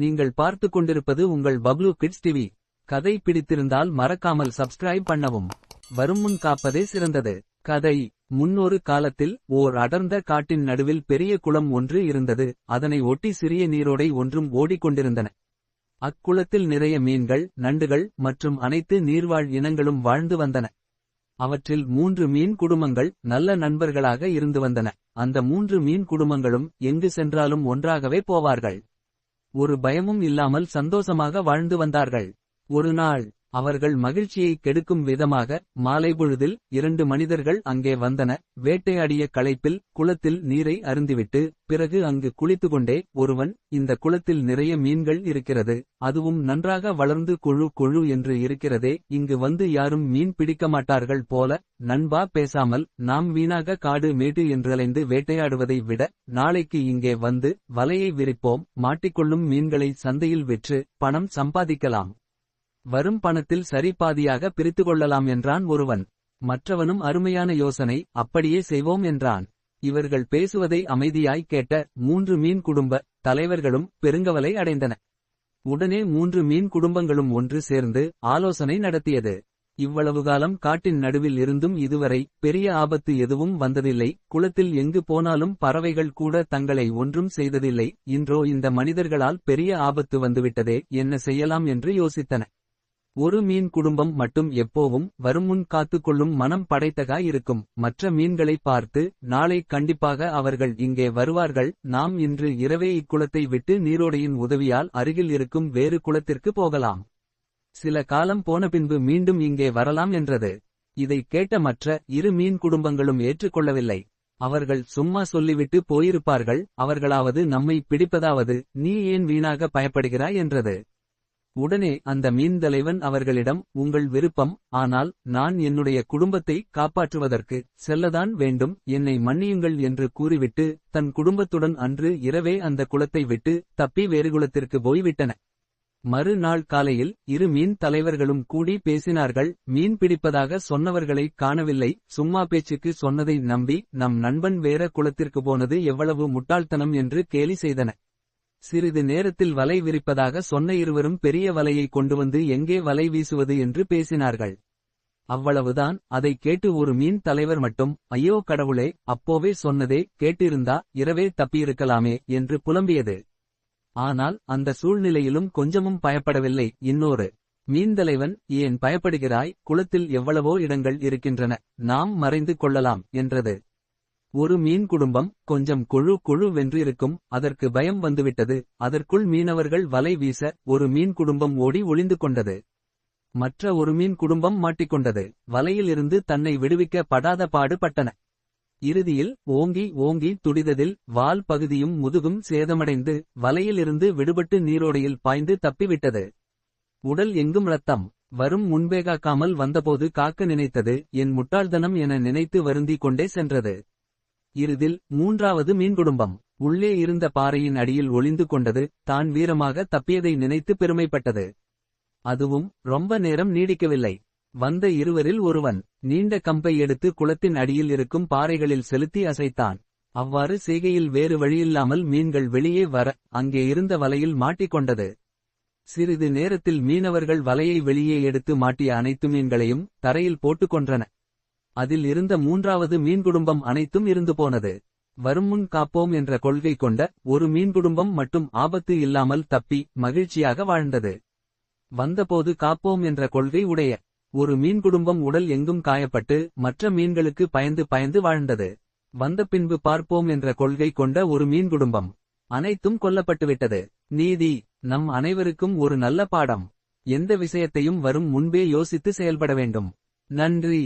நீங்கள் பார்த்து கொண்டிருப்பது உங்கள் பப்ளு கிட்ஸ் டிவி. கதை பிடித்திருந்தால் மறக்காமல் சப்ஸ்கிரைப் பண்ணவும். வரும் முன் காப்பதே சிறந்தது. கதை முன்னொரு காலத்தில் ஓர் அடர்ந்த காட்டின் நடுவில் பெரிய குளம் ஒன்று இருந்தது. அதனை ஒட்டி சிறிய நீரோடை ஒன்றும் ஓடிக்கொண்டிருந்தன. அக்குளத்தில் நிறைய மீன்கள் நண்டுகள் மற்றும் அனைத்து நீர்வாழ் இனங்களும் வாழ்ந்து வந்தன. அவற்றில் மூன்று மீன் குடும்பங்கள் நல்ல நண்பர்களாக இருந்து வந்தன. அந்த மூன்று மீன் குடும்பங்களும் எங்கு சென்றாலும் ஒன்றாகவே போவார்கள். ஒரு பயமும் இல்லாமல் சந்தோஷமாக வாழ்ந்து வந்தார்கள். ஒரு நாள் அவர்கள் மகிழ்ச்சியை கெடுக்கும் விதமாக மாலை பொழுதில் இரண்டு மனிதர்கள் அங்கே வந்தன. வேட்டையாடிய களைப்பில் குளத்தில் நீரை அருந்திவிட்டு பிறகு அங்கு குளித்துக்கொண்டே ஒருவன் இந்த குளத்தில் நிறைய மீன்கள் இருக்கிறது. அதுவும் நன்றாக வளர்ந்து குழு கொழு என்று இருக்கிறதே. இங்கு வந்து யாரும் மீன் பிடிக்க மாட்டார்கள் போல நண்பா பேசாமல் நாம் வீணாக காடு மேடு என்றலைந்து வேட்டையாடுவதை விட நாளைக்கு இங்கே வந்து வலையை விரிப்போம். மாட்டிக்கொள்ளும் மீன்களை சந்தையில் விற்று பணம் சம்பாதிக்கலாம். வரும் பணத்தில் சரிபாதியாக பிரித்து கொள்ளலாம் என்றான் ஒருவன். மற்றவனும் அருமையான யோசனை அப்படியே செய்வோம் என்றான். இவர்கள் பேசுவதை அமைதியாய் கேட்ட மூன்று மீன் குடும்ப தலைவர்களும் பெருங்கவலை அடைந்தன. உடனே மூன்று மீன் குடும்பங்களும் ஒன்று சேர்ந்து ஆலோசனை நடத்தியது. இவ்வளவு காலம் காட்டின் நடுவில் இருந்தும் இதுவரை பெரிய ஆபத்து எதுவும் வந்ததில்லை. குளத்தில் எங்கு போனாலும் பறவைகள் கூட தங்களை ஒன்றும் செய்ததில்லை. இன்றோ இந்த மனிதர்களால் பெரிய ஆபத்து வந்துவிட்டதே என்ன செய்யலாம் என்று யோசித்தன. ஒரு மீன் குடும்பம் மட்டும் எப்போவும் வருமுன் காத்துக்கொள்ளும் மனம் படைத்தகா இருக்கும். மற்ற மீன்களை பார்த்து நாளை கண்டிப்பாக அவர்கள் இங்கே வருவார்கள். நாம் இன்று இரவே இக்குளத்தை விட்டு நீரோடையின் உதவியால் அருகில் இருக்கும் வேறு குளத்திற்கு போகலாம். சில காலம் போன பின்பு மீண்டும் இங்கே வரலாம் என்றது. இதை கேட்ட மற்ற இரு மீன் குடும்பங்களும் ஏற்றுக்கொள்ளவில்லை. அவர்கள் சும்மா சொல்லிவிட்டு போயிருப்பார்கள். அவர்களாவது நம்மை பிடிப்பதாவது நீ ஏன் வீணாக பயப்படுகிறாய்? என்றது. உடனே அந்த மீன் தலைவன் அவர்களிடம் உங்கள் விருப்பம் ஆனால் நான் என்னுடைய குடும்பத்தை காப்பாற்றுவதற்கு செல்லதான் வேண்டும் என்னை மன்னியுங்கள் என்று கூறிவிட்டு தன் குடும்பத்துடன் அன்று இரவே அந்த குளத்தை விட்டு தப்பி வேறு குலத்திற்கு போய்விட்டன. மறுநாள் காலையில் இரு மீன் தலைவர்களும் கூடி பேசினார்கள். மீன் பிடிப்பதாக சொன்னவர்களை காணவில்லை. சும்மா பேச்சுக்கு சொன்னதை நம்பி நம் நண்பன் வேற குளத்திற்கு போனது எவ்வளவு முட்டாள்தனம் என்று கேலி செய்தன. சிறிது நேரத்தில் வலை விரிப்பதாக சொன்ன இருவரும் பெரிய வலையை கொண்டு வந்து எங்கே வலை வீசுவது என்று பேசினார்கள். அவ்வளவுதான் அதை கேட்டு ஒரு மீன் தலைவர் மட்டும் ஐயோ கடவுளே அப்போவே சொன்னதே கேட்டிருந்தா இரவே தப்பியிருக்கலாமே என்று புலம்பியது. ஆனால் அந்த சூழ்நிலையிலும் கொஞ்சமும் பயப்படவில்லை. இன்னொரு மீன்தலைவன் ஏன் பயப்படுகிறாய்? குளத்தில் எவ்வளவோ இடங்கள் இருக்கின்றன. நாம் மறைந்து கொள்ளலாம் என்றது. ஒரு மீன் குடும்பம் கொஞ்சம் குழு குழு வென்றிருக்கும் அதற்கு பயம் வந்துவிட்டது. அதற்குள் மீனவர்கள் வலை வீச ஒரு மீன் குடும்பம் ஓடி ஒளிந்து கொண்டது. மற்ற ஒரு மீன் குடும்பம் மாட்டிக்கொண்டது. வலையிலிருந்து தன்னை விடுவிக்க படாத பாடு பட்டன இறுதியில் ஓங்கி ஓங்கி துடிததில் வால் பகுதியும் முதுகும் சேதமடைந்து வலையிலிருந்து விடுபட்டு நீரோடையில் பாய்ந்து தப்பிவிட்டது. உடல் எங்கும் ரத்தம் வரும் முன்பேகாக்காமல் வந்தபோது காக்க நினைத்தது. என் முட்டாள்தனம் என நினைத்து வருந்திக் கொண்டே சென்றது. இறுதில் மூன்றாவது மீன்குடும்பம். உள்ளே இருந்த பாறையின் அடியில் ஒளிந்து கொண்டது தான் வீரமாக தப்பியதை நினைத்து பெருமைப்பட்டது. அதுவும் ரொம்ப நேரம் நீடிக்கவில்லை. வந்த இருவரில் ஒருவன் நீண்ட கம்பை எடுத்து குளத்தின் அடியில் இருக்கும் பாறைகளில் செலுத்தி அசைத்தான். அவ்வாறு செய்கையில் வேறு வழியில்லாமல் மீன்கள் வெளியே வர அங்கே இருந்த வலையில் மாட்டிக்கொண்டது சிறிது நேரத்தில் மீனவர்கள் வலையை வெளியே எடுத்து மாட்டிய அனைத்து மீன்களையும் தரையில் போட்டுக் கொன்றன. அதில் இருந்த மூன்றாவது மீன்குடும்பம் அனைத்தும் இருந்து போனது. வருமுன் காப்போம் என்ற கொள்கை கொண்ட ஒரு மீன்குடும்பம் மட்டும் ஆபத்து இல்லாமல் தப்பி மகிழ்ச்சியாக வாழ்ந்தது. வந்தபோது காப்போம் என்ற கொள்கை உடைய ஒரு மீன்குடும்பம் உடல் எங்கும் காயப்பட்டு மற்ற மீன்களுக்கு பயந்து பயந்து வாழ்ந்தது. வந்த பின்பு பார்ப்போம் என்ற கொள்கை கொண்ட ஒரு மீன்குடும்பம் அனைத்தும் கொல்லப்பட்டுவிட்டது. நீதி நம் அனைவருக்கும் ஒரு நல்ல பாடம். எந்த விஷயத்தையும் வரும் முன்பே யோசித்து செயல்பட வேண்டும். நன்றி.